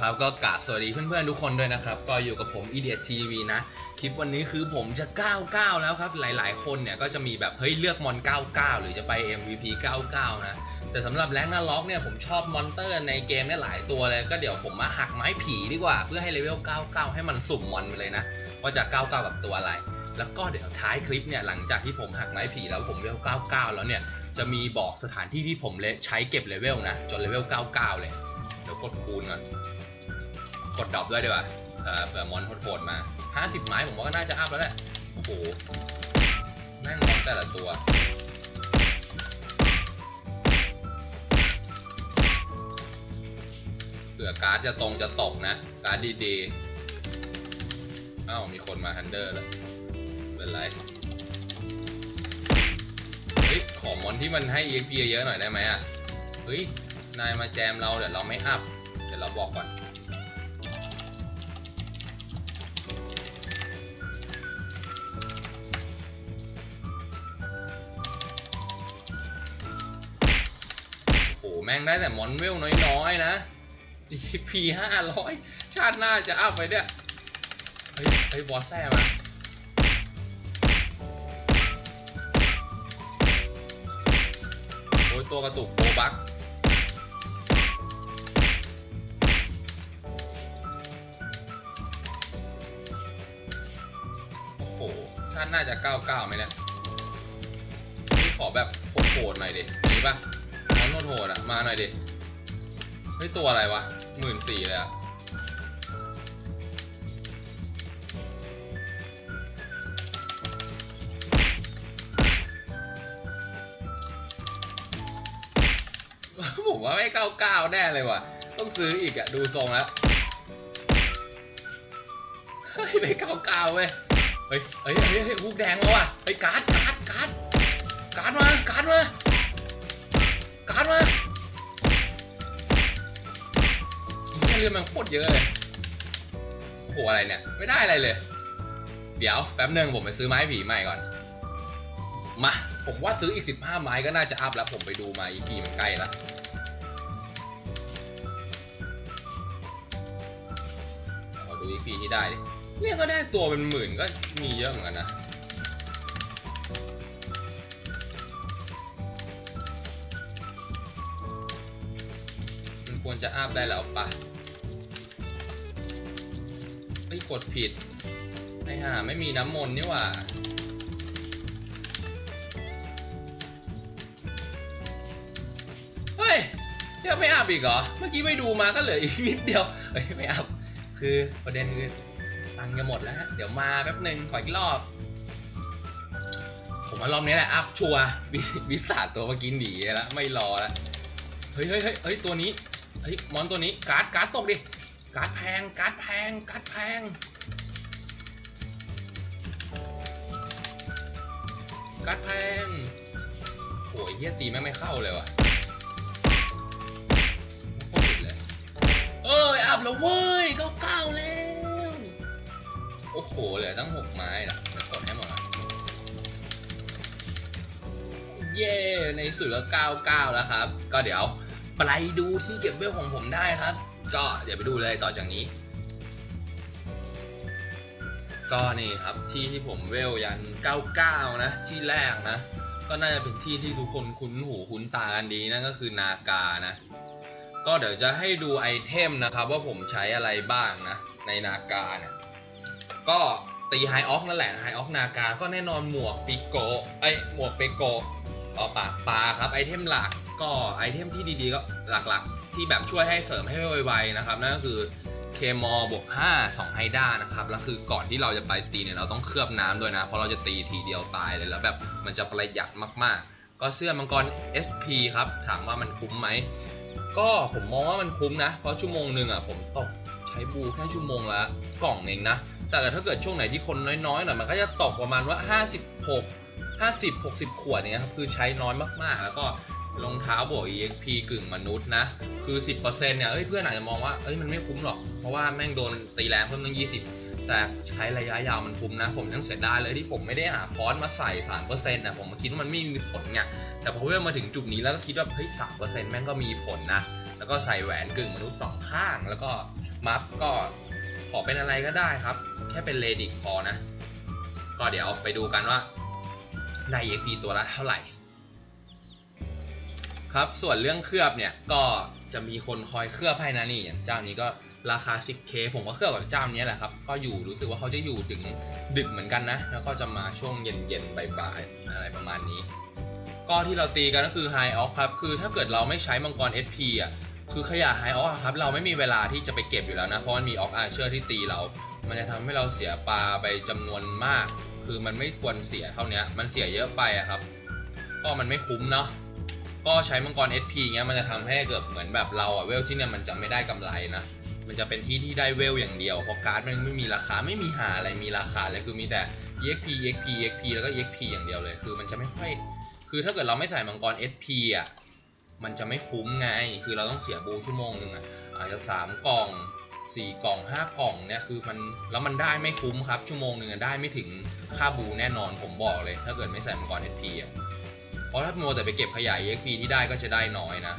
ครับก็กราบสวัสดีเพื่อนๆทุกคนด้วยนะครับ ก็อยู่กับผม Idiot TV นะ คลิปวันนี้คือผมจะ 99 แล้วครับ หลายๆ คนเนี่ยก็จะมีแบบเฮ้ยเลือกมอน 99 หรือจะไป MVP 99 นะ แต่สำหรับแรงนาล็อกเนี่ยผมชอบมอนเตอร์ในเกมเนี่ยหลายตัวเลย ก็เดี๋ยวผมมาหักไม้ผีดีกว่า เพื่อให้เลเวล 99 ให้มันสุ่มมอนไปเลยนะ ว่าจะ 99 กับตัวอะไร แล้วก็เดี๋ยวท้ายคลิปเนี่ยหลังจากที่ผมหักไม้ผีแล้วผมเลเวล 99 แล้วเนี่ยจะมีบอกสถานที่ที่ผมใช้เก็บเลเวลนะจนเลเวล 99 เลยเดี๋ยวกดคูณก่อน ดดรอปด้วยดีกว่าเผื่อมอนโหดๆมา 50 ไม้ผมว่าก็น่าจะอัพแล้วแหละ โอ้โหแม่งมอนแต่ละตัว เผื่อการ์ดจะตรงจะตกนะ การ์ดดีๆ อ้าว มีคนมาฮันเดอร์แล้วเป็นไร เฮ้ย ของมอนที่มันให้ EXP เยอะหน่อยได้ไหมอะ เฮ้ย นายมาแจมเราเดี๋ยวเราไม่อัพ เดี๋ยวเราบอกก่อน ม่งได้แต่มอนเวลน้อยๆนะ GP ห้าร้อยชาติหน้าจะอัพไปเนี่ย เฮ้ยเฮ้ยบอสแซ่มาโอ้ยตัวกระตุกโบบักโอ้โห ชาติหน่าจะ99ไหมเนี่ยนี่ขอแบบโหดๆหน่อยดิมีป่ะ มอนโหดๆอะ มาหน่อยดิ เฮ้ย ตัวอะไรวะหมื่นสี่เลยอะ ผมว่าไม่99แน่เลยว่ะ ต้องซื้ออีกอะ ดูทรงแล้ว เฮ้ยไป99เว้ยเฮ้ย เฮ้ย เฮ้ย เฮ้ยฮุกแดงแล้วว่ะ เฮ้ย การ์ดการ์ดการ์ดการ์ดมา การ์ดมา มาอีเหี้ยเรือมันโคตรเยอะเลยโหอะไรเนี่ย ไม่ได้อะไรเลย เดี๋ยวแป๊บหนึงผมไปซื้อไม้ผีใหม่ก่อน มา ผมว่าซื้ออีก 15 ไม้ก็น่าจะอัพแล้ว ผมไปดูมาอีพีมันใกล้ล้วขอดูอีพีที่ได้ดิเนี่ยก็ได้ตัวเป็นหมื่นก็มีเยอะเหมือนกันนะ จะอัพได้แล้วปะไม่กดผิดไอ้ห่าไม่มีน้ำมนต์นี่หว่าเฮ้ยยังไม่อัพอีกเหรอ เมื่อกี้ไปดูมาก็เหลืออีกนิดเดียวเฮ้ยไม่อัพคือประเด็นคือตังค์จะหมดแล้วฮะเดี๋ยวมาแป๊บหนึ่งขออีกรอบ ผมว่ารอบนี้แหละอัพชัวร์วิสาตัวเมื่อกี้หนีแล้วไม่รอแล้วเฮ้ยเฮ้ยเฮ้ยเฮ้ยตัวนี้ เฮ้ยมอนตัวนี้การ์ดการ์ดตกดิการ์ดแพงการ์ดแพงการ์ดแพงการ์ดแพงโอ้ยเฮียตีแม่งไม่เข้าเลยว่ะโคตรติดเลยเอ้ยอัพแล้วเว้ยเก้าเก้าแล้วโอ้โหเหลือตั้งหกไม้นะกดให้หมดนะเย้ในสุดก็เก้าเก้าแล้วครับ ก็เดี๋ยว ไปดูที่เก็บเวลของผมได้ครับ ก็เดี๋ยวไปดูเลยต่อจากนี้ ก็นี่ครับที่ที่ผมเวลยัน 99 นะ ที่แรกนะ ก็น่าจะเป็นที่ที่ทุกคนคุ้นหูคุ้นตากันดีนั่นก็คือนากานะ ก็เดี๋ยวจะให้ดูไอเทมนะครับ ว่าผมใช้อะไรบ้างนะ ในนากาเนี่ยก็ตีไฮออกนั่นแหละไฮออกนากา ก็แน่นอนหมวกปิโกไอหมวกเปโกต่อปากปลาครับไอเทมหลัก ก็ไอเทมที่ดีๆก็หลักๆ ที่แบบช่วยให้เสริมให้ไวๆนะครับ นั่นก็คือเคมอบวก5 2ไฮด้านะครับ แล้วคือก่อนที่เราจะไปตีเนี่ยเราต้องเคลือบน้ำด้วยนะ เพราะเราจะตีทีเดียวตายเลยแล้วแบบมันจะประหยัดมากๆ ก็เสื้อมังกร SP ครับ ถามว่ามันคุ้มไหม ก็ผมมองว่ามันคุ้มนะ เพราะชั่วโมงหนึ่งอะผมตกใช้บูแค่ชั่วโมงละกล่องเองนะ แต่ถ้าเกิดช่วงไหนที่คนน้อยๆหน่อยมันก็จะตกประมาณว่า 56 50 60 ขวดเนี้ยครับคือใช้น้อยมากๆ แล้วก็ รองเท้าบวก EXP กึ่งมนุษย์นะ คือ 10%เนี่ยเอ้ยเพื่อนอาจจะมองว่าเอ้ยมันไม่คุ้มหรอก เพราะว่าแม่งโดนตีแรงเพิ่มตั้ง 20 แต่ใช้ระยะยาวมันคุ้มนะ ผมยังเสียดายเลยที่ผมไม่ได้หาคอร์สมาใส่ 3%นะผมคิดว่ามันไม่มีผลไงแต่พอเวลมาถึงจุดนี้แล้วก็คิดว่าเฮ้ยสามเปอร์เซ็นต์แม่งก็มีผลนะ แล้วก็ใส่แหวนกึ่งมนุษย์สองข้าง แล้วก็มัฟก็ขอเป็นอะไรก็ได้ครับ แค่เป็นเลดิกพอนะ ก็เดี๋ยวไปดูกันว่าได้ EXP ตัวละเท่าไหร่ ครับ ส่วนเรื่องเคลือบเนี่ยก็จะมีคนคอยเคลือบให้นะนี่อย่างเจ้านี้ก็ราคา 10k ผมก็เคลือบกับเจ้านี้แหละครับก็อยู่รู้สึกว่าเขาจะอยู่ถึงดึกเหมือนกันนะ แล้วก็จะมาช่วงเย็นๆบ่ายๆอะไรประมาณนี้ ก็ที่เราตีกันก็คือ High Off ครับคือถ้าเกิดเราไม่ใช้มังกร SP อะคือขยะ High Off ครับเราไม่มีเวลาที่จะไปเก็บอยู่แล้วนะ เพราะมันมี Off Archer ที่ตีเรา มันจะทำให้เราเสียปลาไปจำนวนมาก คือมันไม่ควรเสียเท่านี้มันเสียเยอะไปอะครับ ก็มันไม่คุ้มเนาะ ก็ใช้มังกร SP เงี้ยมันจะทำให้เกิดเหมือนแบบเราอะเวลที่เนี่ยมันจะไม่ได้กำไรนะมันจะเป็นที่ที่ได้เวลอย่างเดียวเพราะการ์ดมันไม่มีราคาไม่มีหาอะไรมีราคาเลยคือมีแต่ EXP EXP EXP แล้วก็ EXP อย่างเดียวเลยคือมันจะไม่ค่อยคือถ้าเกิดเราไม่ใส่มังกร SP อะมันจะไม่คุ้มไง คือเราต้องเสียบูชั่วโมงหนึ่งอะอาจจะสามกล่องสี่กล่องห้ากล่องเนี่ยคือมันแล้วมันได้ไม่คุ้มครับชั่วโมงหนึ่งได้ไม่ถึงค่าบูแน่นอนผมบอกเลย ถ้าเกิดไม่ใส่มังกร SP อะ เพราะถ้ามัวแต่ไปเก็บขยะ EXP ที่ได้ก็จะได้น้อยนะ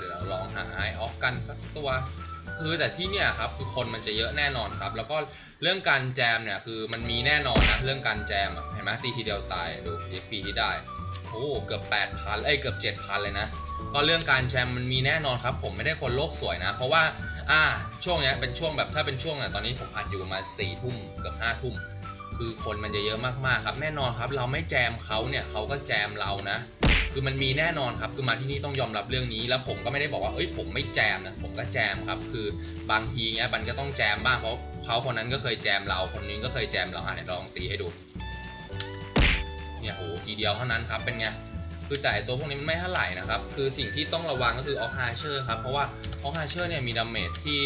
เดี๋ยวเราลองหาไอออฟกันสักตัวคือแต่ที่เนี่ยครับคือคนมันจะเยอะแน่นอนครับ แล้วก็เรื่องการแจมเนี่ยคือมันมีแน่นอนนะ เรื่องการแจมเห็นไหมตีทีเดียวตายดู EXP ที่ได้โอ้เกือบ 8,000เอ้ยเกือบ 7,000 เลยนะ ก็เรื่องการแจมมันมีแน่นอนครับ ผมไม่ได้คนโลกสวยนะ เพราะว่า อ่า ช่วงเนี้ยเป็นช่วงแบบถ้าเป็นช่วงอะตอนนี้ผมอัดอยู่ประมาสี่ทุ่มเกือบห้าทุ่ม คือคนมันจะเยอะมากๆครับ แน่นอนครับ เราไม่แจมเขาเนี่ยเขาก็แจมเรานะ คือมันมีแน่นอนครับ คือมาที่นี่ต้องยอมรับเรื่องนี้ แล้วผมก็ไม่ได้บอกว่าเอ้ยผมไม่แจมนะผมก็แจมครับ คือบางทีเงี้ยมันก็ต้องแจมบ้างเพราะเขาคนนั้นก็เคยแจมเรา คนนี้ก็เคยแจมเราอะเดี๋ยวลองตีให้ดูเนี่ยโหทีเดียวเท่านั้นครับเป็นไงคือแต่ตัวพวกนี้มันไม่เท่าไหร่นะครับ คือสิ่งที่ต้องระวังก็คือออฟไฮเชอร์ครับ เพราะว่าออฟไฮเชอร์เนี่ยมีดาเมจที่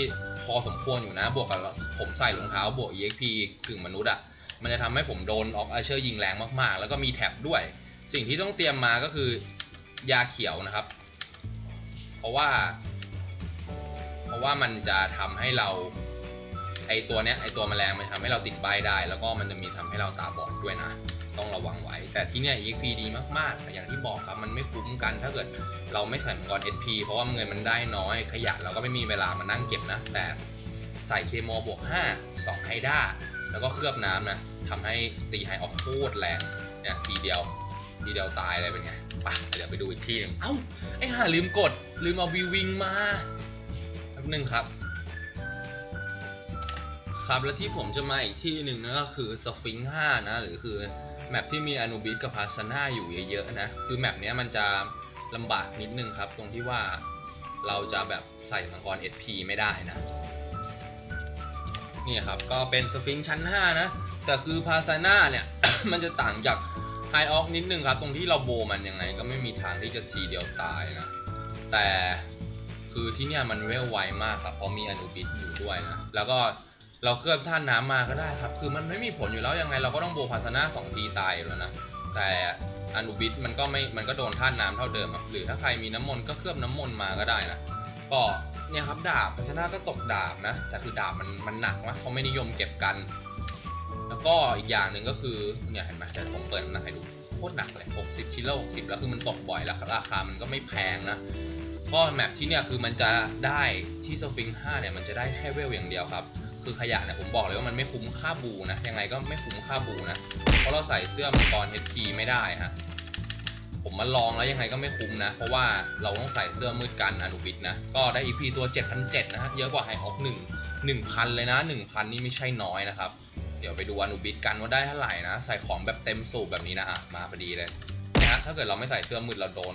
พอสมควรอยู่นะ บวกกับผมใส่รองเท้าบวก EXP กึ่งมนุษย์อะ่ะ มันจะทำให้ผมโดนออฟไฮเชอร์ยิงแรงมากๆ แล้วก็มีแท็บด้วย สิ่งที่ต้องเตรียมมาก็คือยาเขียวนะครับ เพราะว่า เพราะว่ามันจะทำให้เราไอตัวเนี้ยไอตัวแมลงมันทำให้เราติดใบได้ แล้วก็มันจะมีทำให้เราตาบอดด้วยนะ ต้องระวังไว้ แต่ที่เนี้ย EXP ดีมากๆ อย่างที่บอกครับมันไม่คุ้มกัน ถ้าเกิดเราไม่ใส่มังกร SP เพราะว่าเงินมันได้น้อยขยะเราก็ไม่มีเวลามานั่งเก็บนะ แต่ใส่เคมอบวก 5 2ไฮด้า แล้วก็เคลือบน้ำนะทำให้ตีไฮออกโคตรแรงเนี่ยทีเดียวทีเดียวตายเลยเป็นไงไปเดี๋ยวไปดูอีกที่หนึ่งเอ้าไอ้ห่าลืมกด ลืมเอาวิวิงมาแป๊บนึงครับ ครับแล้วที่ผมจะมาอีกที่หนึ่งนะก็คือสฟิงค์5นะ หรือคือแมปที่มีอนูบิสกับพาสนาอยู่เยอะๆนะ คือแมปนี้มันจะลำบากนิดนึงครับ ตรงที่ว่าเราจะแบบใส่มังกร SP ไม่ได้นะ นี่ครับก็เป็นสฟิงค์ชั้น 5 นะ แต่คือพาซาน่าเนี่ย มันจะต่างจากไฮออกนิดนึงครับ ตรงที่เราโบมันยังไงก็ไม่มีทางที่จะทีเดียวตายนะ แต่คือที่เนี่ยมันเวลไวมากครับเพราะมีอนุบิสอยู่ด้วยนะ แล้วก็เราเคลือบท่าน้ำมาก็ได้ครับ คือมันไม่มีผลอยู่แล้วยังไงเราก็ต้องโบพาซาน่าสองทีตายแล้วนะ แต่อนุบิสมันก็ไม่ มันก็โดนท่าน้ำเท่าเดิมอะหรือถ้าใครมีน้ำมนต์ก็เคลือบน้ำมนต์มาก็ได้นะ ก็เนี่ยครับดาบพาซาน่าก็ตกดาบนะ แต่คือดาบมันมันหนักนะเขาไม่นิยมเก็บกัน แล้วก็อีกอย่างหนึ่งก็คือเนี่ยเห็นไหมเดี๋ยวผมเปิดน้ำหนักให้ดูโคตรหนักเลย 60 ชิ้นละ60 แล้วคือมันตกบ่อยแล้วราคามันก็ไม่แพงนะก็แมปที่เนี่ยคือมันจะได้ที่สฟิงค์5เนี่ยมันจะได้แค่เวลอย่างเดียวครับ คือขยะเนี่ยผมบอกเลยว่ามันไม่คุ้มค่าบูนะยังไงก็ไม่คุ้มค่าบูนะ เพราะเราใส่เสื้อมังกร HP ไม่ได้ฮะ ผมมาลองแล้วยังไงก็ไม่คุ้มนะ เพราะว่าเราต้องใส่เสื้อมืดกันอนุบิดนะ ก็ได้ EP ตัว 7,700นะฮะ เยอะกว่าไฮออก1 1,000เลยนะ1,000นี่ไม่ใช่น้อยนะครับ เดี๋ยวไปดูอนุบิดกันว่าได้เท่าไหร่นะ ใส่ของแบบเต็มสูบแบบนี้นะอะมาพอดีเลยนะฮะถ้าเกิดเราไม่ใส่เสื้อมืดเราโดน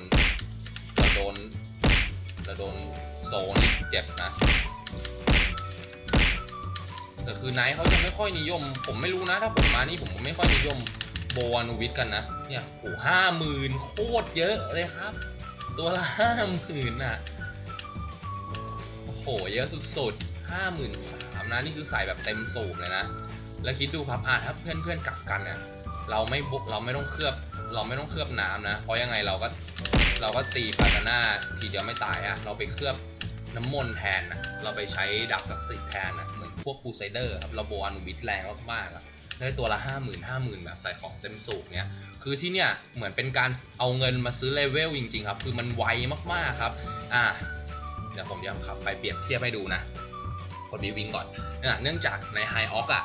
เราโดนเราโดนโซนเจ็บนะแต่คือไนท์เขาจะไม่ค่อยนิยม ผมไม่รู้นะ ถ้าผมมานี่ผมไม่ค่อยนิยม บวานูวิทกันนะ เนี่ยโอ้ห้าหมื่นโคตรเยอะเลยครับ ตัวละห้าหมื่นอะ โอ้โห เยอะสุดๆห้าหมื่นสามนะ นี่คือใส่แบบเต็มสูบเลยนะ แล้วคิดดูครับ อะถ้าเพื่อนๆกลับกันเนี่ยเราไม่บุกเราไม่ต้องเคลือบ เราไม่ต้องเคลือบน้ำนะ เพราะยังไงเราก็เราก็ตีพาตาน่าทีเดียวไม่ตายอะเราไปเคลือบน้ำมนต์แทนนะเราไปใช้ดาบศักดิ์สิทธิ์แทนนะเหมือนพวกคูไซเดอร์ครับเราโบอนุวิทแรงมากๆอะ ได้ตัวละห้าหมื่นห้าหมื่นแบบใส่ของเต็มสูบเนี้ยคือที่เนี่ยเหมือนเป็นการเอาเงินมาซื้อเลเวลจริงๆครับคือมันไวมากๆครับอ่าเดี๋ยวผมจะขับไปเปรียบเทียบให้ดูนะกดบีวิงก่อนอะเนื่องจากในไฮออกอะ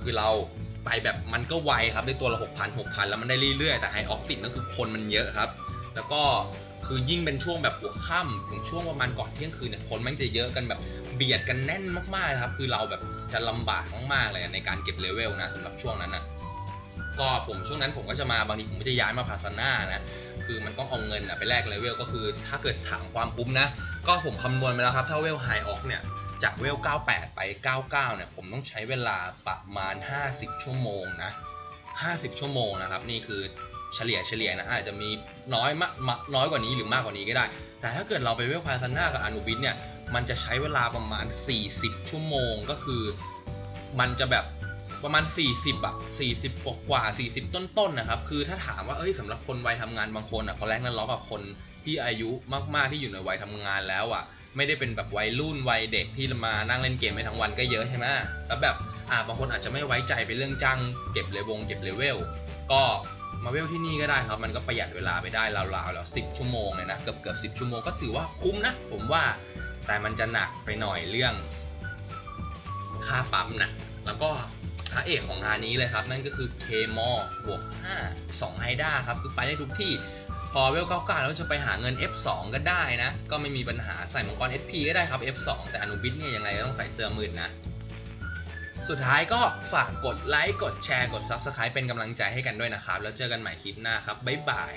คือเราไปแบบมันก็ไวครับได้ตัวละหกพันหกพันแล้วมันได้เรื่อยๆ แต่ไฮออกติดก็คือคนมันเยอะครับ แล้วก็ คือยิ่งเป็นช่วงแบบหัวค่ำถึงช่วงประมาณก่อนเที่ยงคืนเนี่ยคนมันจะเยอะกันแบบเบียดกันแน่นมากๆนะครับ คือเราแบบจะลำบากมากๆเลยในการเก็บเลเวลนะสำหรับช่วงนั้นนะก็ผมช่วงนั้นผมก็จะมาบางทีผมก็จะย้ายมาพาซาน่านะคือมันต้องเอาเงินอะไปแลกเลเวลก็คือ ถ้าเกิดถามความคุ้มนะ ก็ผมคำนวณไปแล้วครับ ถ้าเวลไฮออกเนี่ยจากเวล 98 ไป 99 เนี่ย ผมต้องใช้เวลาประมาณ 50 ชั่วโมงนะ 50 ชั่วโมงนะครับ นี่คือ เฉลี่ยเฉลี่ยนะอาจจะมีน้อยมากน้อยกว่านี้หรือมากกว่านี้ก็ได้ แต่ถ้าเกิดเราไปเวลพาซาน่ากับอานูบิสเนี่ยมันจะใช้เวลาประมาณ 40 ชั่วโมงก็คือ มันจะแบบประมาณ 40อะ40กว่ากว่า 40 ต้นๆนะครับ คือถ้าถามว่าเอ้ยสำหรับคนวัยทำงานบางคนอะเขาแรงนั้นล็อกกับคนที่อายุมากๆที่อยู่ในวัยทำงานแล้วอะไม่ได้เป็นแบบวัยรุ่นวัยเด็กที่มานั่งเล่นเกมไปทั้งวันก็เยอะใช่ไหมแล้วแบบอ่าบางคนอาจจะไม่ไว้ใจไปเรื่องจ้างเก็บเลวงเก็บเลเวลก็ มาเวลที่นี่ก็ได้ครับ มันก็ประหยัดเวลาไปได้ราวๆแล้วสิชั่วโมงเลยนะ เกือบเกือบสิชั่วโมงก็ถือว่าคุ้มนะ ผมว่าแต่มันจะหนักไปหน่อยเรื่อง ค่าปั๊มนะ แล้วก็พระเอกของงานนี้เลยครับ นั่นก็คือเคมอบวก5 2ไฮด้าครับ คือไปได้ทุกที่พอเวลเข้ากันแล้วจะไปหาเงิน F2 ก็ได้นะ ก็ไม่มีปัญหาใส่มังกร SP ก็ได้ครับ F2 แต่อนุบิสเนี่ยยังไงก็ต้องใส่เสื้อมืดนะ สุดท้ายก็ฝากกดไลค์ กดแชร์ กด Subscribe เป็นกำลังใจให้กันด้วยนะครับ แล้วเจอกันใหม่คลิปหน้าครับ บ๊ายบาย